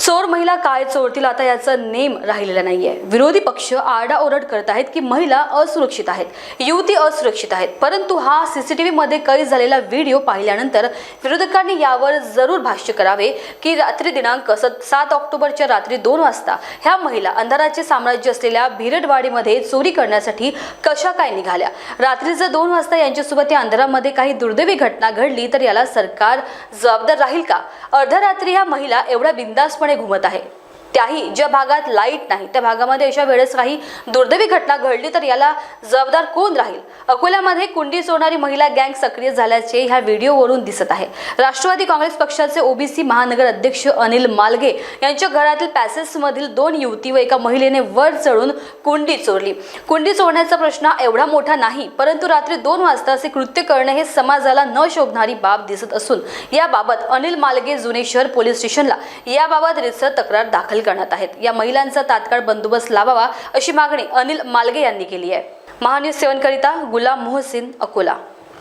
चोर महिला काय चोरतील आता याचा नेम राहिलेला नाहीये. विरोधी पक्ष आरडाओरड करत आहेत की महिला असुरक्षित आहेत युवती असुरक्षित आहेत परंतु हा सीसीटीव्ही मध्ये कैद झालेला व्हिडिओ पाहिल्यानंतर विरोधकांनी यावर जरूर भाष्य करावे की रात्री दिनांक स- सात ऑक्टोबरच्या रात्री दोन वाजता ह्या महिला अंधाराचे साम्राज्य असलेल्या भिरडवाडीमध्ये चोरी करण्यासाठी कशा काय निघाल्या? रात्री जर दोन वाजता यांच्यासोबत या अंधारामध्ये काही दुर्दैवी घटना घडली तर याला सरकार जबाबदार राहील का? अर्धरात्री ह्या महिला एवढ्या बिंदासपणे घुमत आहे. त्याही ज्या भागात लाइट नाही त्या भागामध्ये अशा वेळेस काही दुर्दैवी घटना घडली तर याला जबाबदार कोण राहील? अकोल्यामध्ये कुंडी चोरणारी महिला गँग सक्रिय झाल्याचे ह्या व्हिडिओवरून दिसत आहे. राष्ट्रवादी काँग्रेस पक्षाचे ओबीसी महानगर अध्यक्ष अनिल मालगे यांच्या घरातील पॅसेसमधील दोन युवती व एका महिलेने वर चढून कुंडी चोरली. कुंडी चोरण्याचा प्रश्न एवढा मोठा नाही परंतु रात्री दोन वाजता असे कृत्य करणे हे समाजाला न शोभणारी बाब दिसत असून याबाबत अनिल मालगे जुने शहर पोलीस स्टेशनला याबाबत रितसर तक्रार दाखल करण्यात आहेत. या महिलांचा तात्काळ बंदोबस्त लावावा अशी मागणी अनिल मालगे यांनी केली आहे. महान्यूज सेवन करिता गुलाम मोहसिन अकोला.